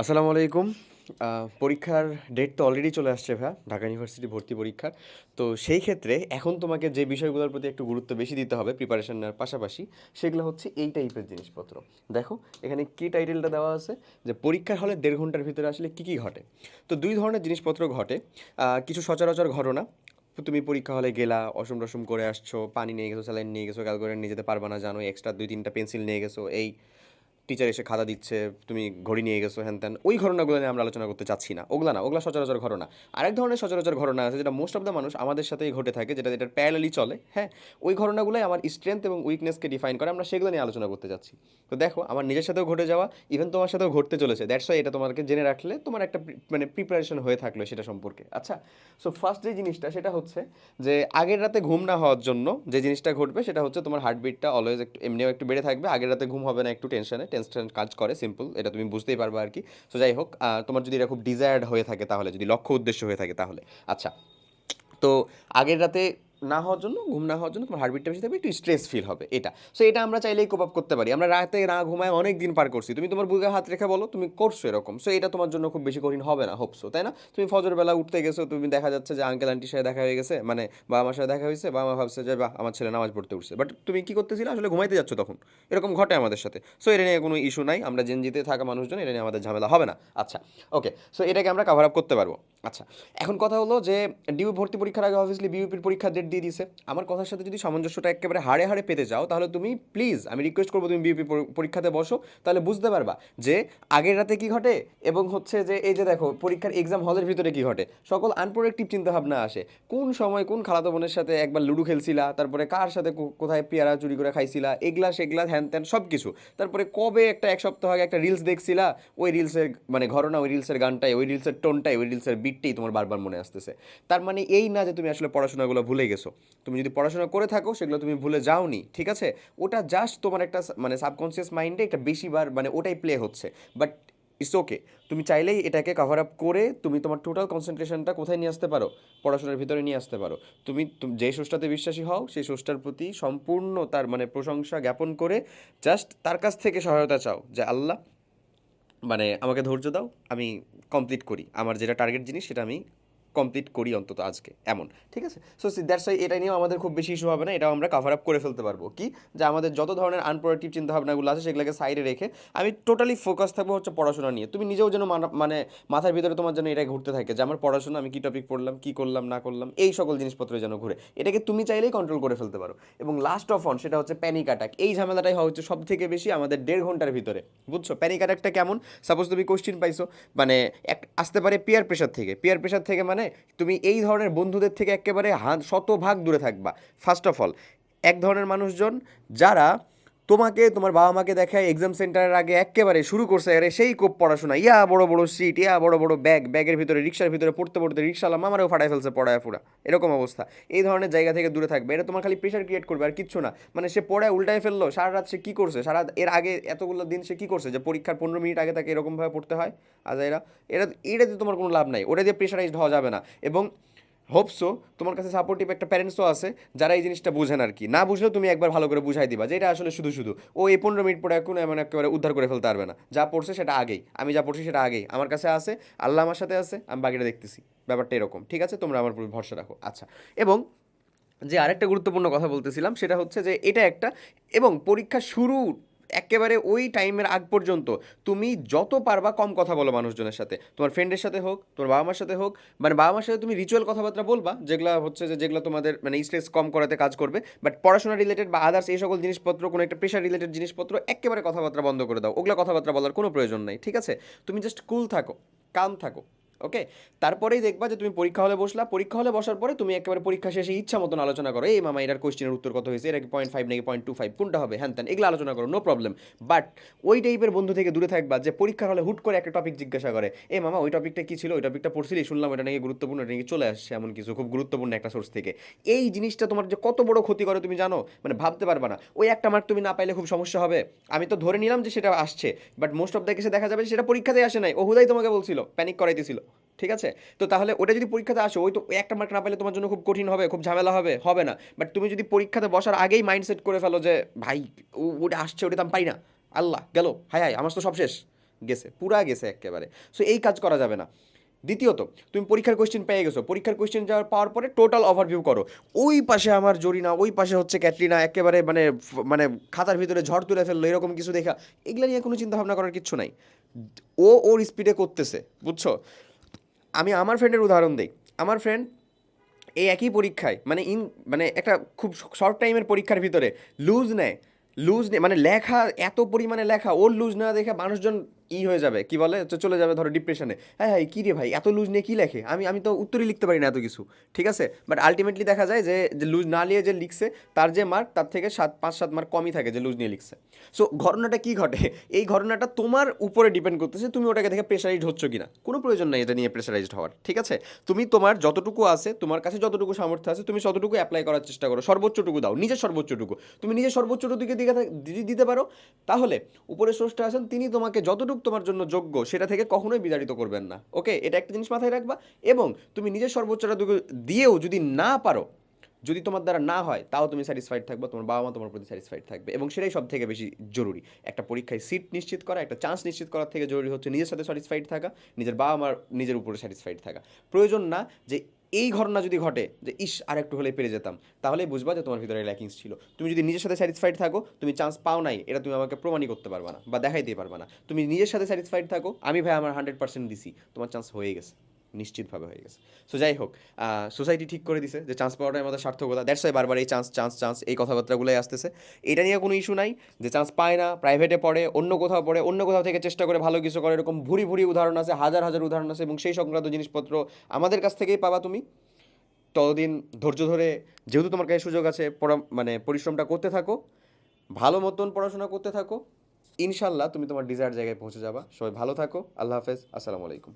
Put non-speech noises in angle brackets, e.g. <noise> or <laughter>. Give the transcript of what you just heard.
আসসালামু আলাইকুম। পরীক্ষার ডেট তো অলরেডি চলে আসছে ভাইয়া, ঢাকা ইউনিভার্সিটি ভর্তি পরীক্ষার। তো সেই ক্ষেত্রে এখন তোমাকে যে বিষয়গুলোর প্রতি একটু গুরুত্ব বেশি দিতে হবে প্রিপারেশন নেওয়ার পাশাপাশি, সেগুলো হচ্ছে এই টাইপের জিনিসপত্র। দেখো, এখানে কি টাইটেলটা দেওয়া আছে? যে পরীক্ষার হলে দেড় ঘণ্টার ভিতরে আসলে কী কী ঘটে? তো দুই ধরনের জিনিসপত্র ঘটে। কিছু সচরাচর ঘটনা। তুমি পরীক্ষা হলে গেলা, অসম রসম করে আসছো, পানি নিয়ে গেছো, স্যালাইন নিয়ে গেছো ক্যালকুলেটর নিয়ে যেতে পারবা না জানো এক্সট্রা দুই তিনটা পেন্সিল নিয়ে গেছো, এই। টিচার এসে খাতা দিচ্ছে, তুমি ঘড়ি নিয়ে গেছো, হ্যান ত্যান। ওই ঘটনাগুলো নিয়ে আমরা আলোচনা করতে চাচ্ছি না। ওগুলা না, ওগুলা সচরাচর ঘটনা। আরেক ধরনের সচরাচর ঘটনা আছে যেটা মোস্ট অফ দ্য মানুষ আমাদের সাথেই ঘটে থাকে, যেটা এটার প্যারালি চলে হ্যাঁ? ওই ঘটনাগুলোই আমার স্ট্রেংথ এবং উইকনেসকে ডিফাইন করে। আমরা সেগুলো নিয়ে আলোচনা করতে চাচ্ছি। তো দেখো, আমার নিজের সাথেও ঘটে যাওয়া ইভেন তোমার সাথেও ঘটতে চলেছে। দ্যাটস ওয়াই এটা তোমাকে জেনে রাখলে তোমার একটা মানে প্রিপারেশন হয়ে থাকল সেটা সম্পর্কে। আচ্ছা সো ফার্স্ট যে জিনিসটা, সেটা হচ্ছে যে আগের রাতে ঘুম না হওয়ার জন্য যে জিনিসটা ঘটবে, সেটা হচ্ছে তোমার হার্টবিটটা অলওয়েজ একটু, এমনিও একটু বেড়ে থাকবে। আগের রাতে ঘুম হবে না, একটু টেনশনে টেনশন কাজ করে সিম্পল এটা তুমি বুঝতেই পারব আর কি। সো যাই হোক তোমার যদি এটা খুব ডিজায়ার্ড হয়ে থাকে তাহলে, যদি লক্ষ্য উদ্দেশ্য হয়ে থাকে তাহলে। আচ্ছা তো আগের রাতে না হওয়ার জন্য, ঘুম না হওয়ার জন্য তোমার হার্টবিটটা বেশি থাকবে, একটু স্ট্রেস ফিল হবে, এটা। সো এটা আমরা চাইলেই কোপ আপ করতে পারি। আমরা রাতে না ঘুমায় অনেক দিন পার করছি। তুমি তোমার বুকে হাত রেখে বলো, তুমি করছ এরকম। সো এটা তোমার জন্য খুব বেশি কঠিন হবে না হোপসো তাই না? তুমি ফজর বেলা উঠতে গেছো, তুমি দেখা যাচ্ছে যে আঙ্কেল আন্টির সাথে দেখা হয়ে গেছে মানে বাবা মার সাথে দেখা হয়েছে, বাবা মা ভাবছে যে বা আমার ছেলে নামাজ পড়তে উঠছে। বাট তুমি কি করতেছিলে? আসলে ঘুমাইতে যাচ্ছ তখন। এরকম ঘটে আমাদের সাথে। সো এটা নিয়ে কোনো ইস্যু নাই। আমরা জেনজিতে থাকা মানুষজন, এটা নিয়ে আমাদের ঝামেলা হবে না। আচ্ছা ওকে সো এটাকে আমরা কাভার আপ করতে পারব। আচ্ছা এখন কথা হলো যে ডিউ ভর্তি পরীক্ষার আগে অবভিয়াসলি বিউপির পরীক্ষার ডেট দিয়ে দিয়েছে আমার কথার সাথে যদি সামঞ্জস্যটা একেবারে হাড়ে হাড়ে পেতে চাও তাহলে তুমি প্লিজ আমি রিকোয়েস্ট করব তুমি বিউপি পরীক্ষাতে বসো, তাহলে বুঝতে পারবা যে আগের রাতে কি ঘটে এবং হচ্ছে যে এই যে দেখো, পরীক্ষার এক্সাম হলের ভিতরে কি ঘটে। সকল আনপ্রোডাক্টিভ চিন্তাভাবনা আসে। কোন সময় কোন খালাতো বোনের সাথে একবার লুডু খেলছিলা, তারপরে কার সাথে কোথায় পেয়ারা চুরি করে খাইছিলা, এগুলা সেগুলা হ্যান ত্যান সব কিছু তারপরে কবে একটা, এক সপ্তাহ আগে একটা রিলস দেখছিলা, ওই রিলসের মানে ঘটনা, ওই রিলসের গানটাই, ওই রিলসের টোনটাই, ওই রিলসের বিটটাই তোমার বারবার মনে আসতেছে। তার মানে এই না যে তুমি আসলে পড়াশোনাগুলো ভুলে গেছো। তুমি যদি পড়াশোনা করে থাকো, সেগুলো তুমি ভুলে যাওনি, ঠিক আছে? ওটা জাস্ট তোমার একটা মানে সাবকনসিয়াস মাইন্ডে একটা বেশিবার মানে ওটাই প্লে হচ্ছে। বাট ইটস ওকে তুমি চাইলেই এটাকে কভার আপ করে তুমি তোমার টোটাল কনসেন্ট্রেশনটা কোথায় নিয়ে আসতে পারো? পড়াশোনার ভিতরে নিয়ে আসতে পারো। তুমি যে সোর্সটাতে বিশ্বাসী হও, সেই সোর্সটার প্রতি সম্পূর্ণ তার মানে প্রশংসা জ্ঞাপন করে জাস্ট তার কাছ থেকে সহায়তা চাও যে, আল্লাহ মানে আমাকে ধৈর্য দাও আমি কমপ্লিট করি। আমার যেটা টার্গেট জিনিস সেটা আমি কমপ্লিট করি অন্তত আজকে, এমন, ঠিক আছে? সো দ্যাটস ওয়াই এটা নিয়েও আমাদের খুব বেশি ইস্যু হবে না, এটাও আমরা কাভার আপ করে ফেলতে পারব। কি? যে আমাদের যত ধরনের আনপ্রোডাক্টিভ চিন্তাভাবনাগুলো আছে, সেগুলোকে সাইডে রেখে আমি টোটালি ফোকাস থাকব হচ্ছে পড়াশোনা নিয়ে। তুমি নিজেও যেন মানা- মাথার ভিতরে তোমার যেন এটা ঘুরতে থাকে যে, আমার পড়াশোনা আমি কী টপিক পড়লাম, কী করলাম, না করলাম, এই সকল জিনিসপত্র যেন ঘুরে। এটাকে তুমি চাইলেই কন্ট্রোল করে ফেলতে পারো। এবং লাস্ট অফ অন সেটা হচ্ছে প্যানিক অ্যাটাক এই ঝামেলাটাই হয় হচ্ছে সব থেকে বেশি আমাদের দেড় ঘণ্টার ভিতরে, বুঝছ? প্যানিক অ্যাটাকটা কেমন? সাপোজ তুমি কোশ্চিন পাইছো মানে এক, আসতে পারে পিয়ার প্রেশার থেকে। পিয়ার প্রেশার থেকে মানে তুমি এই ধরনের বন্ধুদের থেকে একেবারে শতভাগ দূরে থাকবা। ফার্স্ট অফ অল এক ধরনের মানুষজন যারা তোমাকে, তোমার বাবা মাকে দেখায় এক্সাম সেন্টারের আগে একেবারে শুরু করছে, আরে সেই কোপ পড়াশোনা। ইয়া বড় বড় সিট ইয়া বড় বড় ব্যাগ ব্যাগের ভিতরে, রিক্সার ভিতরে, পড়তে পড়তে রিক্সাওয়ালা মামারেও ফাটায় ফেলছে পড়ায় ফুরা। এরকম অবস্থা। এই ধরনের জায়গা থেকে দূরে থাকবে। এটা তোমার খালি প্রেশার ক্রিয়েট করবে আর কিচ্ছু না। মানে সে পড়ায় উল্টায় ফেলল সারা রাত সে কী করছে? সারা এর আগে এতগুলো দিন সে কী করছে? যে পরীক্ষার পনেরো মিনিট আগে তাকে এরকমভাবে পড়তে হয়, আজাইরা। এটা এটা দিয়ে তোমার কোনো লাভ নাই। ওটা দিয়ে প্রেশারাইজড হওয়া যাবে না। এবং হোপসো তোমার কাছে সাপোর্টিভ একটা প্যারেন্টসও আছে, যারা এই জিনিসটা বোঝেন আর কি। না বুঝলেও তুমি একবার ভালো করে বুঝাই দিবা যে এটা আসলে শুধু শুধু। ও এই পনেরো মিনিট পরে এখন এমন একেবারে উদ্ধার করে ফেলতে পারবে না। যা পড়ছে সেটা আগেই। আমি যা পড়ছি সেটা আগেই। আমার কাছে আছে, আল্লাহ আমার সাথে আছে, আমি বাকিটা দেখতেছি। ব্যাপারটা এরকম, ঠিক আছে? তোমরা আমার উপর ভরসা রাখো। আচ্ছা এবং যে আরেকটা গুরুত্বপূর্ণ কথা বলতেছিলাম, সেটা হচ্ছে যে এটা একটা, এবং পরীক্ষা শুরু একেবারে ওই টাইমের আগ পর্যন্ত তুমি যত পারবা কম কথা বলো মানুষজনের সাথে। তোমার ফ্রেন্ডের সাথে হোক, তোমার বাবা মার সাথে হোক মানে বাবা মার সাথে তুমি রিচুয়াল কথাবার্তা বলবা, যেগুলো হচ্ছে যে, যেগুলো তোমাদের মানে স্ট্রেস কম করাতে কাজ করবে বাট পড়াশোনা রিলেটেড বা আদার্স এই সকল জিনিসপত্র, কোনো একটা প্রেশার রিলেটেড জিনিসপত্র একেবারে কথাবার্তা বন্ধ করে দাও। ওগুলো কথাবার্তা বলার কোনো প্রয়োজন নাই, ঠিক আছে? তুমি জাস্ট কুল থাকো কাম থাকো। ওকে তারপরেই দেখবা যে তুমি পরীক্ষা হলে বসলা, পরীক্ষা হলে বসার পরে তুমি একেবারে পরীক্ষা শেষে ইচ্ছা মতন আলোচনা করো। এই মামা, এটার কোশ্চেনের উত্তর কত হয়েছে? এটা কি পয়েন্ট ফাইভ নাকি পয়েন্ট টু ফাইভ কোনটা হবে? হ্যান এগুলো আলোচনা করো নো প্রবলেম বাট ওই টাইপের বন্ধু থেকে দূরে থাকবা যে পরীক্ষার হলে হুট করে একটা টপিক জিজ্ঞাসা করে এ মামা, ওই টপিকটা কি ছিল? ওই টপিকটা পড়ছিলি? শুনলাম এটা নাকি গুরুত্বপূর্ণ এটা নাকি চলে আসছে এমন কিছু খুব গুরুত্বপূর্ণ একটা সোর্স থেকে। এই জিনিসটা তোমার যে কত বড় ক্ষতি করে তুমি জানো? মানে ভাবতে পারবা না। ওই একটা মার্ক তুমি না পাইলে খুব সমস্যা হবে। আমি তো ধরে নিলাম যে সেটা আসছে বাট মোস্ট অফ দ্য কেসে দেখা যাবে সেটা পরীক্ষাতেই আসে নাই। ওহুদাই তোমাকে বলছিল প্যানিক করাইতেছিল। ঠিক আছে? তো তাহলে ওটা যদি পরীক্ষাতে আসো, ওই তো একটা মার্ক না পেলে তোমার জন্য খুব কঠিন হবে, খুব ঝামেলা হবে হবে না। বাট তুমি যদি পরীক্ষাতে বসার আগেই মাইন্ডসেট করে ফেলো যে, ভাই ওটা আসছে ওটা তো আমি পাই না। আল্লাহ, গেল, হাই হাই, আমার তো সব শেষ। গেছে, পুরা গেছে একেবারে। সো এই কাজ করা যাবে না। দ্বিতীয়ত, তুমি পরীক্ষার কোয়েশ্চেন পেয়ে গেছো। পরীক্ষার কোয়েশ্চেন যাওয়ার পাওয়ার পরে টোটাল ওভারভিউ করো। ওই পাশে আমার জরিনা, ওই পাশে হচ্ছে ক্যাটরিনা, একেবারে মানে মানে খাতার ভিতরে ঝড় তুলে ফেলল, এরকম কিছু দেখা। এগুলো নিয়ে কোনো চিন্তা ভাবনা করার কিচ্ছু নাই। ও ওর স্পিডে করতেছে, বুঝছ? আমি আমার ফ্রেন্ডের উদাহরণ দিই। আমার ফ্রেন্ড এই একই পরীক্ষায় মানে ইন মানে একটা খুব শর্ট টাইমের পরীক্ষার ভিতরে লুজ নেয়। লুজ নেয় মানে লেখা, এত পরিমাণে লেখা, ওর লুজ না দেখে মানুষজন ই হয়ে যাবে। কি বলে? চলে যাবে ধরো ডিপ্রেশনে হ্যাঁ হ্যাঁ কী রে ভাই? এত লুজ নিয়ে কী লেখে? আমি আমি তো উত্তরই লিখতে পারি না এত কিছু, ঠিক আছে? বাট আলটিমেটলি দেখা যায় যে যে লুজ না নিয়ে যে লিখছে, তার যে মার্ক তার থেকে সাত, পাঁচ, সাত মার্ক কমই থাকে যে লুজ নিয়ে লিখছে। সো ঘটনাটা কী ঘটে? <laughs> এই ঘটনাটা তোমার উপরে ডিপেন্ড করতেছে তুমি ওটাকে দেখে প্রেশারাইজড হচ্ছ কি না কোনো প্রয়োজন নেই এটা নিয়ে প্রেশারাইজড হওয়ার, ঠিক আছে? তুমি তোমার যতটুকু আছে, তোমার কাছে যতটুকু সামর্থ্য আছে, তুমি ততটুকু অ্যাপ্লাই করার চেষ্টা করো। সর্বোচ্চটুকু দাও, নিজের সর্বোচ্চটুকু। তুমি নিজের সর্বোচ্চটুকু দিকে দিতে পারো। তাহলে উপরে স্রষ্টা আছেন, তিনি তোমাকে যতটুকু তোমার জন্য যোগ্য, সেটা থেকে কখনোই বিতাড়িত করবেন না। ওকে এটা একটা জিনিস মাথায় রাখবা। এবং তুমি নিজের সর্বোচ্চটা দিয়েও যদি না পারো, যদি তোমার দ্বারা না হয়, তাও তুমি স্যাটিসফাইড থাকবে, তোমার বাবা মা তোমার প্রতি স্যাটিসফাইড থাকবে। এবং সেটাই সব থেকে বেশি জরুরি। একটা পরীক্ষায় সিট নিশ্চিত করা, একটা চান্স নিশ্চিত করার থেকে জরুরি হচ্ছে নিজের সাথে স্যাটিসফাইড থাকা, নিজের বাবা মার নিজের উপরে স্যাটিসফাইড থাকা। প্রয়োজন না যে এই ঘটনা যদি ঘটে যে, ইস আর একটু হলে পেরে যেতাম তাহলে বুঝবা যে তোমার ভিতরে ল্যাকিংস ছিল। তুমি যদি নিজের সাথে স্যাটিসফাইড থাকো, তুমি চান্স পাও নাই, এটা তুমি আমাকে প্রমাণই করতে পারবা না বা দেখাইতেই পারবা না। তুমি নিজের সাথে স্যাটিসফাইড থাকো, আমি ভাই আমার হান্ড্রেড পার্সেন্ট দিছি, তোমার চান্স হয়ে গেছে। নিশ্চিতভাবে হয়ে গেছে। সো যাই হোক সোসাইটি ঠিক করে দিছে যে চান্স পাওয়াটাই আমাদের সার্থকতা। দ্যাটস ওয়াই বারবার এই চান্স চান্স চান্স এই কথাবার্তাগুলোই আসতেছে। এটা নিয়ে কোনো ইস্যু নাই যে চান্স পায় না প্রাইভেটে পড়ে, অন্য কোথাও পড়ে, অন্য কোথাও থেকে চেষ্টা করে ভালো কিছু করে, এরকম ভুরি ভুরি উদাহরণ আছে, হাজার হাজার উদাহরণ আছে, এবং সেই সংক্রান্ত জিনিসপত্র আমাদের কাছ থেকেই পাবা তুমি। ততদিন ধৈর্য ধরে, যেহেতু তোমার কাছে সুযোগ আছে, পড়া- মানে পরিশ্রমটা করতে থাকো, ভালো মতন পড়াশোনা করতে থাকো, ইনশাল্লাহ তুমি তোমার ডিজায়ার জায়গায় পৌঁছে যাবা। সবাই ভালো থাকো, আল্লাহ হাফেজ, আসসালামু আলাইকুম।